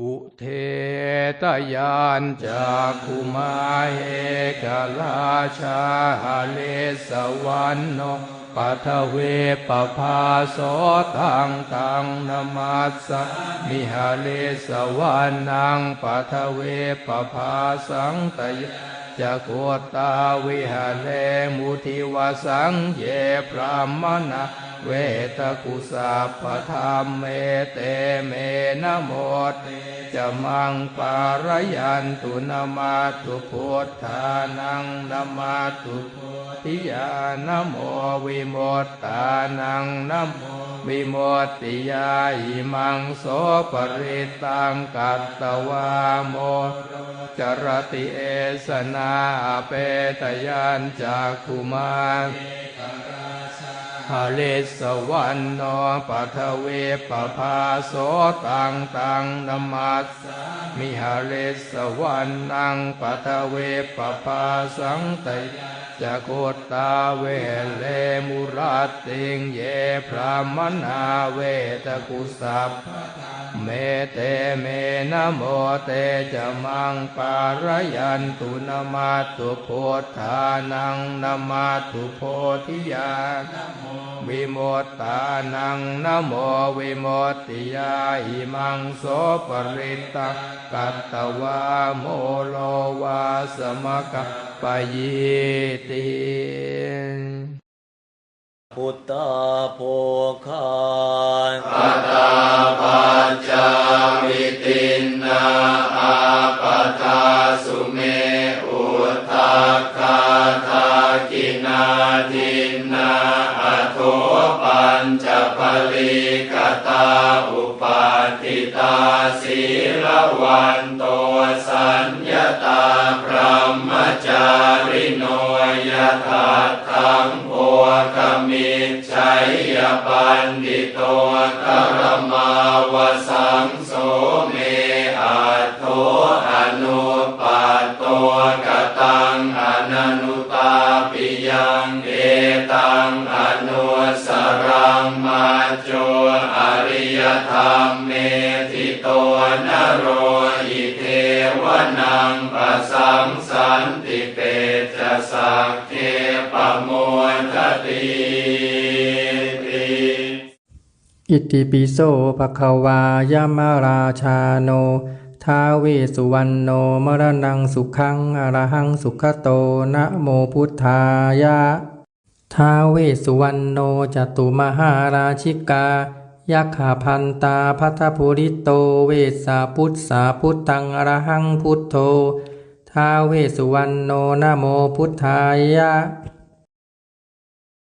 อุเทตยานจากคุมาเหกลาชาหาเลสวรรณโนปัทเวปภาโสตังตังนมัสสมิหาเลสวรรณังปัทเวปภาสังตยจะโกตาวิหาเลมุทิวสังเยพรามณะ เวตกุสัพธรรมเมเตเมนะโมตจะมังปารยันตุนามาตุพุทธานังนามาตุทิยานะโมวิโมตตานังนะโมวิโมติยาอิมังโสปริตังกัตตวาโมจรติเอสนาเปตยันจากคุมา รฮาเลสวรรณโนปัทเวปภาโสตังตังนมัสสมิฮาเลสวรรณังปัทเวปภาสังตยจะโกตาเวเลมุรัตติงเยพรามนาเวตกุสัพเมเตเมนะโมเตจะมังปารยันตุนามาตุโพธานังนามาตุโพธิยาวิโมตตานังนะโมวิโมตติยาหิมังโสปริตตกัตตวาโมโลวาสมะกปปยิติพุทธาโพคา นาทินนาอโทปัญจปลิกตาอุปาติตาศีลวันโตสัญญาตาพรหมจาริโนยถาทังโพกมิจฉัยยปันดิโตกรมาวสังโสเม ปิยังเอตังอนุสรังมาโจอริยธรรมเมติโตนโรอิเทวนังปะสังสันติเปจะสักเคปโมทติติอิติปิโสภะคะวายามราชาโน ท้าเวสสุวรรณโนมรณังสุขังอรหังสุขโตนะโมพุทธายะท้าเวสสุวรรณโนจตุมหาราชิกายักขาพันตาพัทภูริโตเวสสาพุทธสาพุทธังอรหังพุทโธท้าเวสสุวรรณโนนะโมพุทธายะ